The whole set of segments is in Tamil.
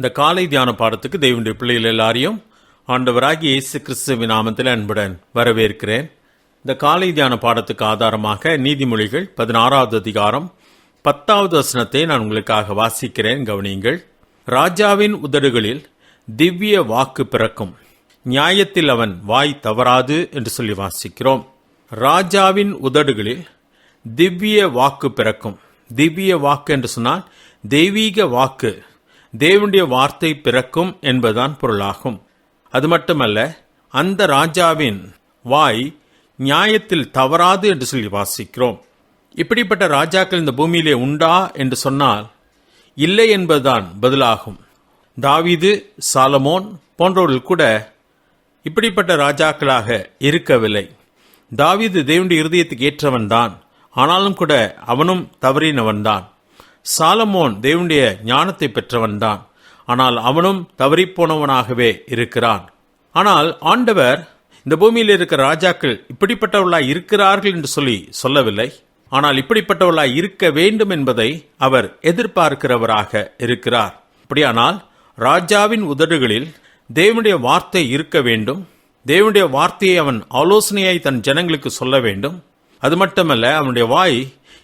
இந்த காலை தியான பாடத்துக்கு தெய்வனுடைய பிள்ளைகள் எல்லாரையும் ஆண்டவராகி இயேசு கிறிஸ்துவின் நாமத்தில் அன்புடன் வரவேற்கிறேன். இந்த காலை தியான பாடத்துக்கு ஆதாரமாக நீதிமொழிகள் பதினாறாவது அதிகாரம் பத்தாவது வசனத்தை நான் உங்களுக்காக வாசிக்கிறேன். கவனியுங்கள். ராஜாவின் உதடுகளில் திவ்ய வாக்கு பிறக்கும். நியாயத்தில் அவன் வாய் தவறாது என்று சொல்லி வாசிக்கிறோம். ராஜாவின் உதடுகளில் திவ்ய வாக்கு பிறக்கும். திவ்ய வாக்கு என்று சொன்னால் தெய்வீக வாக்கு. தேவனுடைய வார்த்தை பிறக்கும் என்பதுதான் பொருளாகும். அது மட்டுமல்ல அந்த ராஜாவின் வாய் நியாயத்தில் தவறாது என்று சொல்லி வாசிக்கிறோம். இப்படிப்பட்ட ராஜாக்கள் இந்த பூமியிலே உண்டா என்று சொன்னால் இல்லை என்பதுதான் பதிலாகும். தாவீது சாலமோன் போன்றவர்கள் கூட இப்படிப்பட்ட ராஜாக்களாக இருக்கவில்லை. தாவீது தேவனுடைய இருதயத்துக்கு ஏற்றவன்தான். ஆனாலும் கூட அவனும் தவறினவன்தான். சாலமோன் தேவனுடைய ஞானத்தை பெற்றவன்தான் ஆனால் அவனும் தவறிப்போனவனாகவே இருக்கிறான். ஆனால் ஆண்டவர் இந்த பூமியில் இருக்கிற ராஜாக்கள் இப்படிப்பட்டவர்களாய் இருக்கிறார்கள் என்று சொல்லி சொல்லவில்லை. ஆனால் இப்படிப்பட்டவர்களாய் இருக்க வேண்டும் என்பதை அவர் எதிர்பார்க்கிறவராக இருக்கிறார். அப்படியானால் ராஜாவின் உதடுகளில் தேவனுடைய வார்த்தை இருக்க வேண்டும். தேவனுடைய வார்த்தையை அவன் ஆலோசனையாய் தன் ஜனங்களுக்கு சொல்ல வேண்டும். அது மட்டுமல்ல அவனுடைய வாய்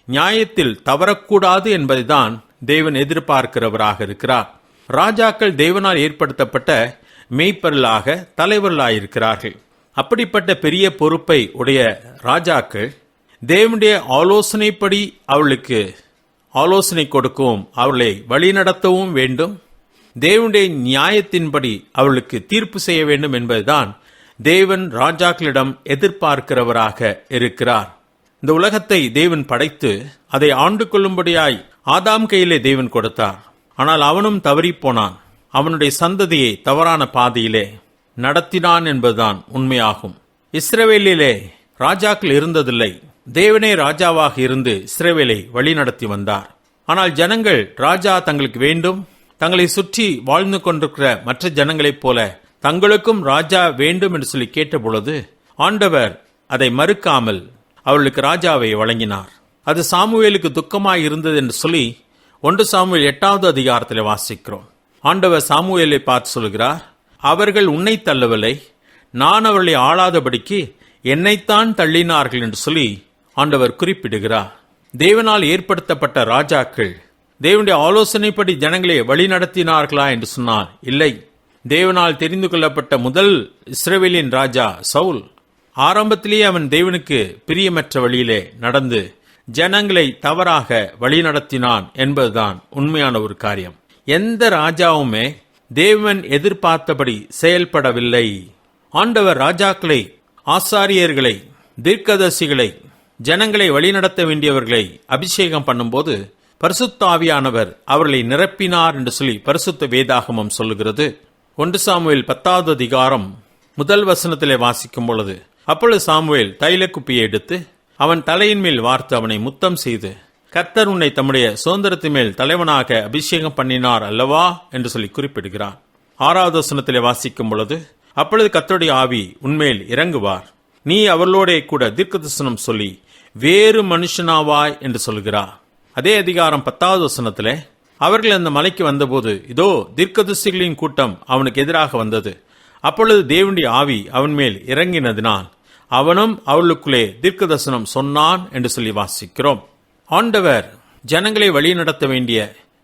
நியாயத்தில் தவறக்கூடாது என்பதைதான் தேவன் எதிர்பார்க்கிறவராக இருக்கிறார். ராஜாக்கள் தேவனால் ஏற்படுத்தப்பட்ட மெய்ப்பொருளாக தலைவர்களாயிருக்கிறார்கள். அப்படிப்பட்ட பெரிய பொறுப்பை உடைய ராஜாக்கள் தேவனுடைய ஆலோசனைப்படி அவளுக்கு ஆலோசனை கொடுக்கவும் அவளை வழிநடத்தவும் வேண்டும். தேவனுடைய நியாயத்தின்படி அவளுக்கு தீர்ப்பு செய்ய வேண்டும் என்பதுதான் தேவன் ராஜாக்களிடம் எதிர்பார்க்கிறவராக இருக்கிறார். இந்த உலகத்தை தேவன் படைத்து அதை ஆண்டு கொள்ளும்படியாய் ஆதாம் கையிலே தேவன் கொடுத்தார். ஆனால் அவனும் தவறி போனான் அவனுடைய சந்ததியை தவறான பாதையிலே நடத்தினான் என்பதுதான் உண்மையாகும். இஸ்ரேவேலிலே ராஜாக்கள் இருந்ததில்லை. தேவனே ராஜாவாக இருந்து இஸ்ரவேலை வழிநடத்தி வந்தார். ஆனால் ஜனங்கள் ராஜா தங்களுக்கு வேண்டும். தங்களை சுற்றி வாழ்ந்து கொண்டிருக்கிற மற்ற ஜனங்களைப் போல தங்களுக்கும் ராஜா வேண்டும் என்று சொல்லி கேட்டபொழுது ஆண்டவர் அதை மறுக்காமல் அவர்களுக்கு ராஜாவை வழங்கினார். அது சாமுவேலுக்கு துக்கமாக இருந்தது என்று சொல்லி ஒன்று சாமுவேல் எட்டாவது அதிகாரத்தில் வாசிக்கிறோம். ஆண்டவர் சாமுவேலை பார்த்து சொல்கிறார் அவர்கள் உன்னை தள்ளவில்லை. நான் அவர்களை ஆளாதபடிக்கு என்னைத்தான் தள்ளினார்கள் என்று சொல்லி ஆண்டவர் குறிப்பிடுகிறார். தேவனால் ஏற்படுத்தப்பட்ட ராஜாக்கள் தேவனுடைய ஆலோசனைப்படி ஜனங்களை வழிநடத்தினார்களா என்று சொன்னால் இல்லை. தேவனால் தெரிந்து கொள்ளப்பட்ட முதல் இஸ்ரேவேலின் ராஜா சவுல் ஆரம்பத்திலேயே அவன் தேவனுக்கு பிரியமற்ற வழியிலே நடந்து ஜனங்களை தவறாக வழிநடத்தினான் என்பதுதான் உண்மையான ஒரு காரியம். எந்த ராஜாவுமே தேவன் எதிர்பார்த்தபடி செயல்படவில்லை. ஆண்டவர் ராஜாக்களை ஆசாரியர்களை தீர்க்கதர்சிகளை ஜனங்களை வழிநடத்த வேண்டியவர்களை அபிஷேகம் பண்ணும்போது பரிசுத்தாவியானவர் அவர்களை நிரப்பினார் என்று சொல்லி பரிசுத்த வேதாகமம் சொல்லுகிறது. ஒன்று சாமுவில் பத்தாவது அதிகாரம் முதல் வசனத்திலே வாசிக்கும் பொழுது அப்பொழுது சாமுவேல் தைல குப்பியை எடுத்து அவன் தலையின் மேல் வார்த்து அவனை முத்தம் செய்து கர்த்தர் உன்னை தம்முடைய சுதந்திரத்தின் மேல் தலைவனாக அபிஷேகம் பண்ணினார் அல்லவா? என்று சொல்லி குறிப்பிடுகிறான். ஆறாவது வசனத்திலே வாசிக்கும் பொழுது அப்பொழுது கத்தருடைய ஆவி உன்மேல் இறங்குவார். நீ அவர்களோடே கூட தீர்க்க தரிசனம் சொல்லி வேறு மனுஷனாவாய் என்று சொல்கிறார். அதே அதிகாரம் பத்தாவது வசனத்திலே அவர்கள் அந்த மலைக்கு வந்தபோது இதோ தீர்க்கதரிசிகளின் கூட்டம் அவனுக்கு எதிராக வந்தது. அப்பொழுது தேவனுடைய ஆவி அவன் மேல் இறங்கினதினால் அவனும் அவளுக்குள்ளே தீர்க்கதரிசனம் சொன்னான் என்று சொல்லி வாசிக்கிறோம். ஆண்டவர் ஜனங்களை வழிநடத்த வேண்டிய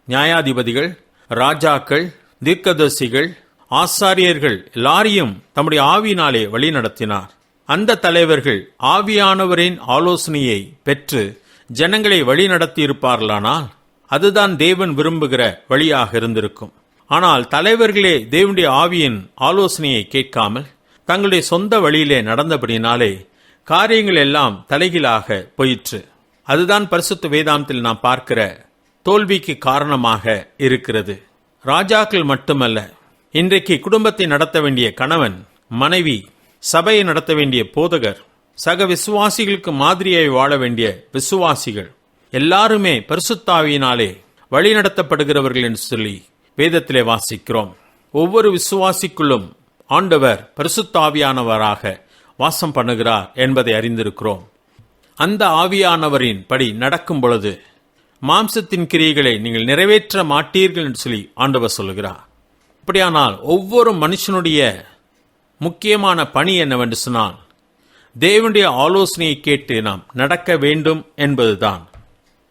நியாயாதிபதிகள் ராஜாக்கள் தீர்க்கதரிசிகள் ஆசாரியர்கள் எல்லாரையும் தம்முடைய ஆவியினாலே வழிநடத்தினார். அந்த தலைவர்கள் ஆவியானவரின் ஆலோசனையை பெற்று ஜனங்களை வழிநடத்தி இருப்பார்களானால் அதுதான் தேவன் விரும்புகிற வழியாக இருந்திருக்கும். ஆனால் தலைவர்களே தேவனுடைய ஆவியின் ஆலோசனையை கேட்காமல் தங்களுடைய சொந்த வழியிலே நடந்தபடினாலே காரியங்கள் எல்லாம் தலைகீழாக போயிற்று. அதுதான் பரிசுத்த வேதாந்தத்தில் நாம் பார்க்கிற தோல்விக்கு காரணமாக இருக்கிறது. ராஜாக்கள் மட்டுமல்ல இன்றைக்கு குடும்பத்தை நடத்த வேண்டிய கணவன் மனைவி சபையை நடத்த வேண்டிய போதகர் சக விசுவாசிகளுக்கு மாதிரியாய் வாழ வேண்டிய விசுவாசிகள் எல்லாருமே பரிசுத்தாவியினாலே வழிநடத்தப்படுகிறவர்கள் என்று சொல்லி வேதத்திலே வாசிக்கிறோம். ஒவ்வொரு விசுவாசிக்குள்ளும் ஆண்டவர் பரிசுத்தாவியானவராக வாசம் பண்ணுகிறார் என்பதை அறிந்திருக்கிறோம். அந்த ஆவியானவரின் படி நடக்கும் பொழுது மாம்சத்தின் கிரியைகளை நீங்கள் நிறைவேற்ற மாட்டீர்கள் என்று சொல்லி ஆண்டவர் சொல்லுகிறார். இப்படியானால் ஒவ்வொரு மனுஷனுடைய முக்கியமான பணி என்னவென்று சொன்னால் தேவனுடைய ஆலோசனையை கேட்டு நாம் நடக்க வேண்டும் என்பதுதான்.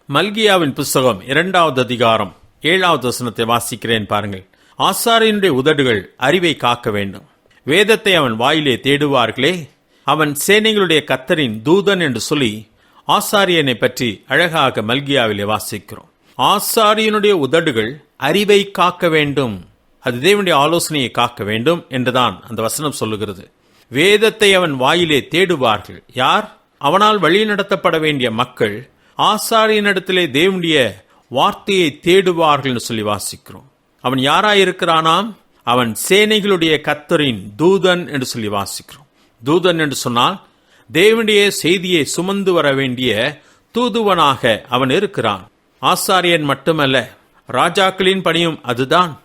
மல்கியாவின் புஸ்தகம் இரண்டாவது அதிகாரம் ஏழாவது வசனத்தை வாசிக்கிறேன் பாருங்கள். ஆசாரியனுடைய உதடுகள் அறிவை காக்க வேண்டும். வேதத்தை அவன் வாயிலே தேடுவார்களே. அவன் சேனைகளுடைய கத்தரின் தூதன் என்று சொல்லி ஆசாரியனை பற்றி அழகாக மல்கியாவிலே வாசிக்கிறோம். ஆசாரியனுடைய உதடுகள் அறிவை காக்க வேண்டும். அது தேவனுடைய ஆலோசனையை காக்க வேண்டும் என்றுதான் அந்த வசனம் சொல்லுகிறது. வேதத்தை அவன் வாயிலே தேடுவார்கள். யார்? அவனால் வழி நடத்தப்பட வேண்டிய மக்கள் ஆசாரியனிடத்திலே தேவனுடைய வார்த்தையை தேடுவார்கள் என்று சொல்லி வாசிக்கிறோம். அவன் யாராயிருக்கிறானாம்? அவன் சேனைகளுடைய கத்தரின் தூதன் என்று சொல்லி வாசிக்கிறோம். தூதன் என்று சொன்னால் தேவனுடைய செய்தியை சுமந்து வர வேண்டிய தூதுவனாக அவன் இருக்கிறான். ஆசாரியன் மட்டுமல்ல ராஜாக்களின் பணியும் அதுதான்.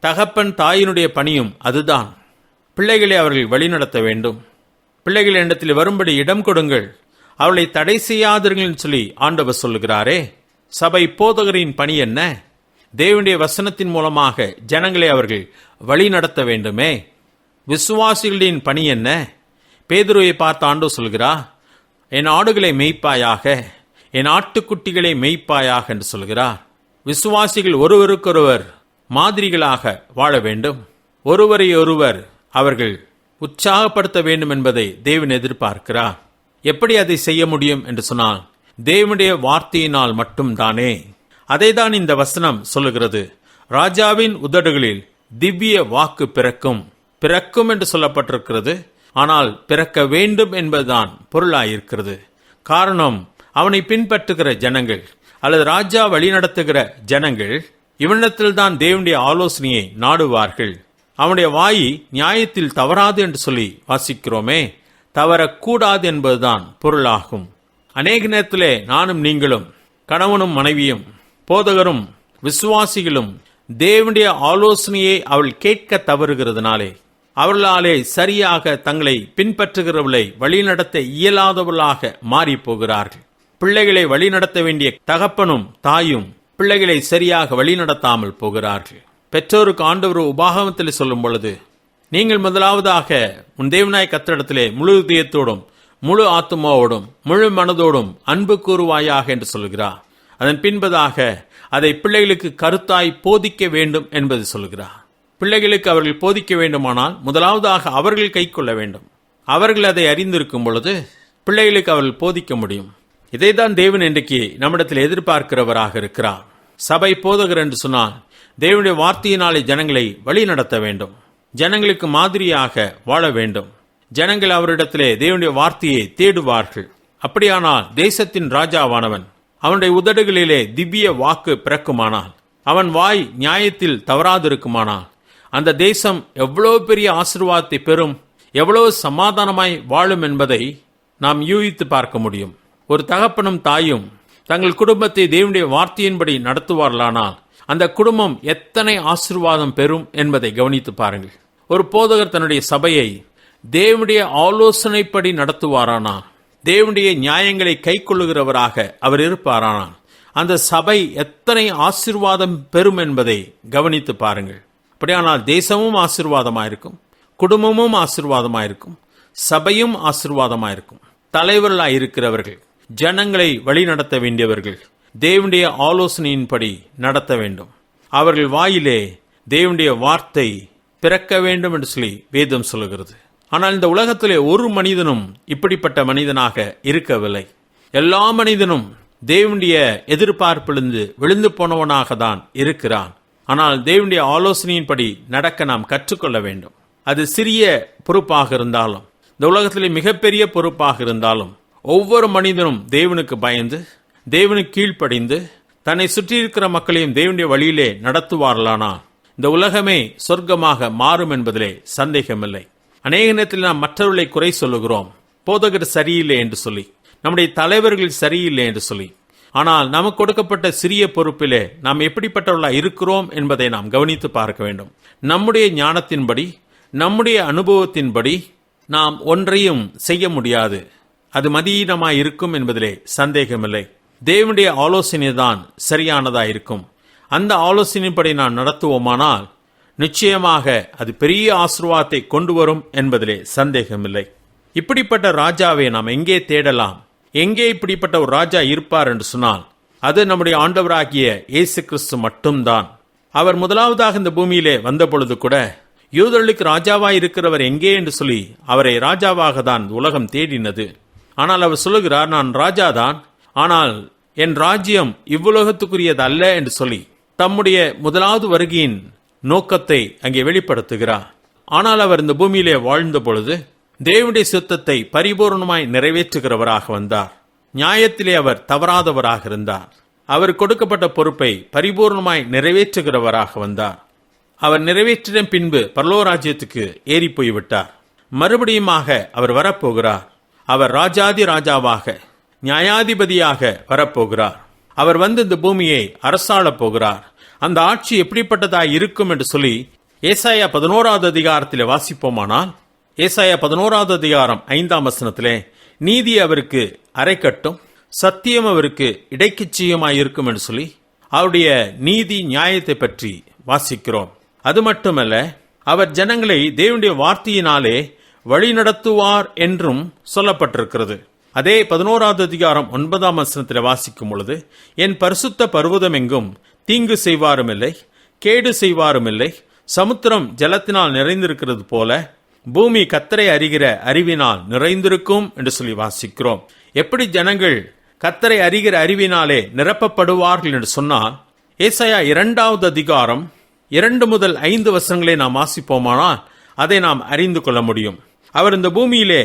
தகப்பன் தாயினுடைய பணியும் அதுதான். பிள்ளைகளை அவர்கள் வழிநடத்த வேண்டும். பிள்ளைகள் இடத்தில் வரும்படி இடம் கொடுங்கள். அவளை தடை செய்யாதீர்கள் சொல்லி ஆண்டவர் சொல்லுகிறாரே. சபை போதகரின் பணி என்ன? தேவனுடைய வசனத்தின் மூலமாக ஜனங்களை அவர்கள் வழி நடத்த வேண்டுமே. விசுவாசிகளின் பணி என்ன? பேதுருவை பார்த்து ஆண்டோ சொல்கிறா என் ஆடுகளை மெய்ப்பாயாக என் ஆட்டுக்குட்டிகளை மெய்ப்பாயாக என்று சொல்கிறார் விசுவாசிகள் ஒருவருக்கொருவர் மாதிரிகளாக வாழ வேண்டும். ஒருவரை ஒருவர் அவர்கள் உற்சாகப்படுத்த வேண்டும் என்பதை தேவன் எதிர்பார்க்கிறார். எப்படி அதை செய்ய முடியும் என்று சொன்னால் தேவனுடைய வார்த்தையினால் மட்டும்தானே. அதைதான் இந்த வசனம் சொல்லுகிறது. ராஜாவின் உதடுகளில் திவ்ய வாக்கு பிறக்கும். பிறக்கும் என்று சொல்லப்பட்டிருக்கிறது. ஆனால் பிறக்க வேண்டும் என்பதுதான் பொருளாயிருக்கிறது. காரணம் அவனை பின்பற்றுகிற ஜனங்கள் அல்லது ராஜா வழிநடத்துகிற ஜனங்கள் இவனிடத்தில்தான் தேவனுடைய ஆலோசனையை நாடுவார்கள். அவனுடைய வாய் நியாயத்தில் தவறாது என்று சொல்லி வாசிக்கிறோமே. தவறக்கூடாது என்பதுதான் பொருளாகும். அநேக நேரத்திலே நானும் நீங்களும் கணவனும் மனைவியும் போதகரும் விசுவாசிகளும் தேவனுடைய ஆலோசனையை அவள் கேட்க தவறுகிறதுனாலே அவர்களாலே சரியாக தங்களை பின்பற்றுகிறவர்களை வழிநடத்த இயலாதவர்களாக மாறி போகிறார்கள் பிள்ளைகளை வழிநடத்த வேண்டிய தகப்பனும் தாயும் பிள்ளைகளை சரியாக வழிநடத்தாமல் போகிறார்கள். பெற்றோருக்கு ஆண்டவர் உபாகமத்தில் சொல்லும் பொழுது நீங்கள் முதலாவதாக உன் தேவநாய் கத்திடத்திலே முழு இதயத்தோடும் முழு ஆத்மாவோடும் முழு மனதோடும் அன்பு கூறுவாயாக என்று சொல்கிறார். அதன் பின்பதாக அதை பிள்ளைகளுக்கு கருத்தாய் போதிக்க வேண்டும் என்பது சொல்கிறார். பிள்ளைகளுக்கு அவர்கள் போதிக்க வேண்டுமானால் முதலாவதாக அவர்கள் கை கொள்ள வேண்டும். அவர்கள் அதை அறிந்திருக்கும் பொழுது பிள்ளைகளுக்கு அவர்கள் போதிக்க முடியும். இதைதான் தேவன் இன்றைக்கு நம்மிடத்தில் எதிர்பார்க்கிறவராக இருக்கிறார். சபை போதகர் என்று சொன்னால் தேவனுடைய வார்த்தையினாலே ஜனங்களை வழி நடத்த வேண்டும். ஜனங்களுக்கு மாதிரியாக வாழ வேண்டும். ஜனங்கள் அவரிடத்திலே தேவனுடைய வார்த்தையை தேடுவார்கள். அப்படியானால் தேசத்தின் ராஜாவானவன் அவனுடைய உதடுகளிலே திவ்ய வாக்கு பிறக்குமானால் அவன் வாய் நியாயத்தில் தவறாதிருக்குமானால் அந்த தேசம் எவ்வளோ பெரிய ஆசிர்வாதத்தை பெறும் எவ்வளோ சமாதானமாய் வாழும் என்பதை நாம் யூகித்து பார்க்க முடியும். ஒரு தகப்பனும் தாயும் தங்கள் குடும்பத்தை தேவனுடைய வார்த்தையின்படி நடத்துவார்களானால் அந்த குடும்பம் எத்தனை ஆசிர்வாதம் பெறும் என்பதை கவனித்து பாருங்கள். ஒரு போதகர் தன்னுடைய சபையை தேவனுடைய ஆலோசனைப்படி நடத்துவாரானால் தேவனுடைய நியாயங்களை கை கொள்ளுகிறவராக அவர் இருப்பாரானால் அந்த சபை எத்தனை ஆசிர்வாதம் பெறும் என்பதை கவனித்து பாருங்கள். அப்படியானால் தேசமும் ஆசிர்வாதமாயிருக்கும் குடும்பமும் ஆசிர்வாதமாயிருக்கும் சபையும் ஆசிர்வாதமாயிருக்கும். தலைவர்களாக இருக்கிறவர்கள் ஜனங்களை வழிநடத்த வேண்டியவர்கள் தேவனுடைய ஆலோசனையின்படி நடத்த வேண்டும். அவர்கள் வாயிலே தேவனுடைய வார்த்தை பிறக்க வேண்டும் என்று சொல்லி வேதம் சொல்லுகிறது. ஆனால் இந்த உலகத்திலே ஒரு மனிதனும் இப்படிப்பட்ட மனிதனாக இருக்கவில்லை. எல்லா மனிதனும் தேவனுடைய எதிர்பார்ப்பிலிருந்து விழுந்து போனவனாக தான் இருக்கிறான். ஆனால் தேவனுடைய ஆலோசனையின்படி நடக்க நாம் கற்றுக்கொள்ள வேண்டும். அது சிறிய பொறுப்பாக இருந்தாலும் இந்த உலகத்திலே மிகப்பெரிய பொறுப்பாக இருந்தாலும் ஒவ்வொரு மனிதனும் தேவனுக்கு பயந்து தேவனுக்கு கீழ்ப்படிந்து தன்னை சுற்றியிருக்கிற மக்களையும் தேவனுடைய வழியிலே நடத்துவார்களானா இந்த உலகமே சொர்க்கமாக மாறும் என்பதிலே சந்தேகமில்லை. அநேக நேரத்தில் நாம் மற்றவர்களை குறை சொல்லுகிறோம். போதகர் சரியில்லை என்று சொல்லி நம்முடைய தலைவர்கள் சரியில்லை என்று சொல்லி. ஆனால் நமக்கு கொடுக்கப்பட்ட சிறிய பொறுப்பிலே நாம் எப்படிப்பட்டவர்களாக இருக்கிறோம் என்பதை நாம் கவனித்து பார்க்க வேண்டும். நம்முடைய ஞானத்தின்படி நம்முடைய அனுபவத்தின்படி நாம் ஒன்றையும் செய்ய முடியாது. அது மதியீனமாக இருக்கும் என்பதிலே சந்தேகமில்லை. தேவனுடைய ஆலோசனை தான் சரியானதாக இருக்கும் அந்த ஆலோசனைப்படி நான் நடத்துவோமானால் நிச்சயமாக அது பெரிய ஆசிர்வாதத்தை கொண்டு வரும் என்பதிலே சந்தேகமில்லை. இப்படிப்பட்ட ராஜாவை நாம் எங்கே தேடலாம்? எங்கே இப்படிப்பட்ட ஒரு ராஜா இருப்பார் என்று சொன்னால் அது நம்முடைய ஆண்டவராகிய இயேசு கிறிஸ்து மட்டும்தான். அவர் முதலாவதாக இந்த பூமியிலே வந்த பொழுது கூட யூதர்களுக்கு ராஜாவாய் இருக்கிறவர் எங்கே என்று சொல்லி அவரை ராஜாவாக தான் உலகம் தேடினது. ஆனால் அவர் சொல்லுகிறார் நான் ராஜாதான் ஆனால் என் ராஜ்யம் இவ்வுலகத்துக்குரியது அல்ல என்று சொல்லி தம்முடைய முதலாவது வருகையின் நோக்கத்தை அங்கே வெளிப்படுத்துகிறார். ஆனால் அவர் இந்த பூமியிலே வாழ்ந்த பொழுது தேவனுடைய சித்தத்தை பரிபூர்ணமாய் நிறைவேற்றுகிறவராக வந்தார். நியாயத்திலே அவர் தவறாதவராக இருந்தார். அவர் கொடுக்கப்பட்ட பொறுப்பை பரிபூர்ணமாய் நிறைவேற்றுகிறவராக வந்தார். அவர் நிறைவேற்றின பின்பு பரலோராஜ்யத்துக்கு ஏறி போய்விட்டார். மறுபடியுமாக அவர் வரப்போகிறார். அவர் ராஜாதி ராஜாவாக நியாயாதிபதியாக வரப்போகிறார். அவர் வந்து இந்த பூமியை அரசாளப் போகிறார். அந்த ஆட்சி எப்படிப்பட்டதாய் இருக்கும் என்று சொல்லி ஏசாயா பதினோராவது அதிகாரத்தில் வாசிப்போமானால் ஏசாயா பதினோராவது அதிகாரம் ஐந்தாம் வசனத்திலே நீதி அவருக்கு அரைக்கட்டும் சத்தியம் அவருக்கு இடைக்கிச்சியமாய் இருக்கும் என்று சொல்லி அவருடைய நீதி நியாயத்தை பற்றி வாசிக்கிறோம். அது மட்டுமல்ல அவர் ஜனங்களை தேவனுடைய வார்த்தையினாலே வழிநடத்துவார் என்றும் சொல்லப்பட்டிருக்கிறது. அதே பதினோராவது அதிகாரம் ஒன்பதாம் வசனத்தில் வாசிக்கும் பொழுது என் பரிசுத்த பர்வதம் எங்கும் தீங்கு செய்வாருமில்லை கேடு செய்வாருமில்லை. சமுத்திரம் ஜலத்தினால் நிறைந்திருக்கிறது போல பூமி கத்தரை அறிகிற அறிவினால் நிறைந்திருக்கும் என்று சொல்லி வாசிக்கிறோம். எப்படி ஜனங்கள் கத்தரை அறிகிற அறிவினாலே நிரப்பப்படுவார்கள் என்று சொன்னால் ஏசாயா இரண்டாவது அதிகாரம் இரண்டு முதல் ஐந்து வசங்களை நாம் வாசிப்போமானால் அதை நாம் அறிந்து கொள்ள முடியும். அவர் இந்த பூமியிலே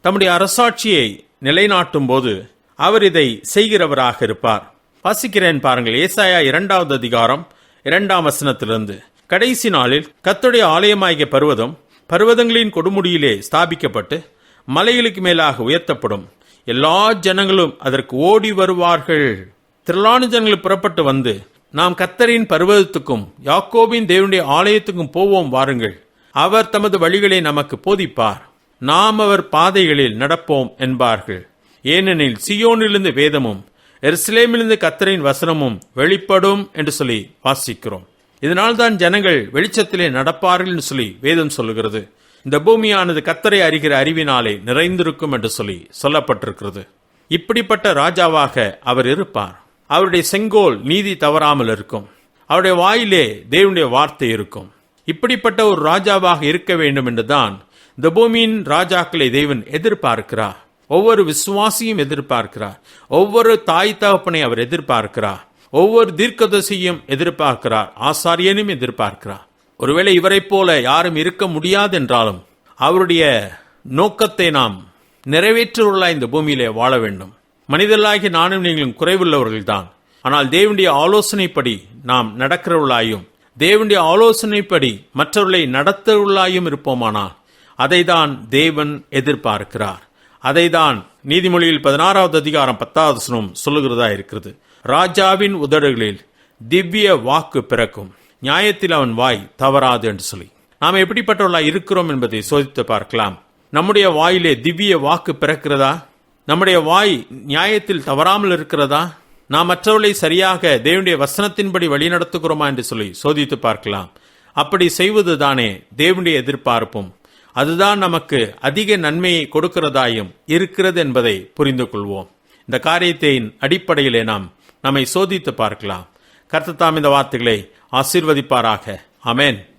தம்முடைய அரசாட்சியை நிலைநாட்டும் போது அவர் இதை செய்கிறவராக இருப்பார். வாசிக்கிறேன் பாருங்கள். ஏசாயா இரண்டாவது அதிகாரம் இரண்டாம் வசனத்திலிருந்து. கடைசி நாளில் கத்துடைய ஆலயமாகிய பர்வதம் பர்வதங்களின் கொடுமுடியிலே ஸ்தாபிக்கப்பட்டு மலைகளுக்கு மேலாக உயர்த்தப்படும். எல்லா ஜனங்களும் அதற்கு ஓடி வருவார்கள். திரளான ஜனங்கள் புறப்பட்டு வந்து நாம் கத்தரின் பர்வதத்துக்கும் யாக்கோபின் தேவனுடைய ஆலயத்துக்கும் போவோம் வாருங்கள். அவர் தமது வழிகளை நமக்கு போதிப்பார். நாம் அவர் பாதைகளில் நடப்போம் என்பார்கள். ஏனெனில் சியோனிலிருந்து வேதமும் எருசலேமிலிருந்து கத்தரின் வசனமும் வெளிப்படும் என்று சொல்லி வாசிக்கிறோம். இதனால்தான் ஜனங்கள் வெளிச்சத்திலே நடப்பார்கள் என்று சொல்லி வேதம் சொல்லுகிறது. இந்த பூமியானது கத்தரை அறிகிற அறிவினாலே நிறைந்திருக்கும் என்று சொல்லி சொல்லப்பட்டிருக்கிறது. இப்படிப்பட்ட ராஜாவாக அவர் இருப்பார். அவருடைய செங்கோல் நீதி தவறாமல் இருக்கும். அவருடைய வாயிலே தேவனுடைய வார்த்தை இருக்கும். இப்படிப்பட்ட ஒரு ராஜாவாக இருக்க வேண்டும் என்றுதான் இந்த பூமியின் ராஜாக்களை தேவன் எதிர்பார்க்கிறார். ஒவ்வொரு விசுவாசியும் எதிர்பார்க்கிறார். ஒவ்வொரு தாய் தகப்பனை அவர் எதிர்பார்க்கிறார். ஒவ்வொரு தீர்க்கதசியும் எதிர்பார்க்கிறார். ஆசாரியனும் எதிர்பார்க்கிறார். ஒருவேளை இவரைப் போல யாரும் இருக்க முடியாது என்றாலும் அவருடைய நோக்கத்தை நாம் நிறைவேற்றுவர்களாய் இந்த பூமியிலே வாழ வேண்டும். மனிதர்களாகி நானும் நீங்களும் குறைவுள்ளவர்கள்தான். ஆனால் தேவனுடைய ஆலோசனைப்படி நாம் நடக்கிறவர்களாயும் தேவனுடைய ஆலோசனைப்படி மற்றவர்களை நடத்தவர்களாயும் இருப்போமானால் அதைதான் தேவன் எதிர்பார்க்கிறார். அதைதான் நீதிமொழியில் பதினாறாவது அதிகாரம் பத்தாவது வசனம் சொல்லுகிறதா இருக்கிறது. ராஜாவின் உதடுகளில் திவ்ய வாக்கு பிறக்கும். நியாயத்தில் அவன் வாய் தவறாது என்று சொல்லி. நாம் எப்படிப்பட்டவர்களா இருக்கிறோம் என்பதை சோதித்து பார்க்கலாம். நம்முடைய வாயிலே திவ்ய வாக்கு பிறக்கிறதா? நம்முடைய வாய் நியாயத்தில் தவறாமல் இருக்கிறதா? நாம் மற்றவர்களை சரியாக தேவனுடைய வசனத்தின்படி வழிநடத்துகிறோமா என்று சொல்லி சோதித்து பார்க்கலாம். அப்படி செய்வது தானே தேவனுடைய எதிர்பார்ப்பும். அதுதான் நமக்கு அதிக நன்மையை கொடுக்கிறதாயும் இருக்கிறது என்பதை புரிந்து கொள்வோம் இந்த காரியத்தின் அடிப்படையிலே நாம் நம்மை சோதித்து பார்க்கலாம். கர்த்தத்தாம் இந்த வார்த்தைகளை ஆசீர்வதிப்பாராக. அமேன்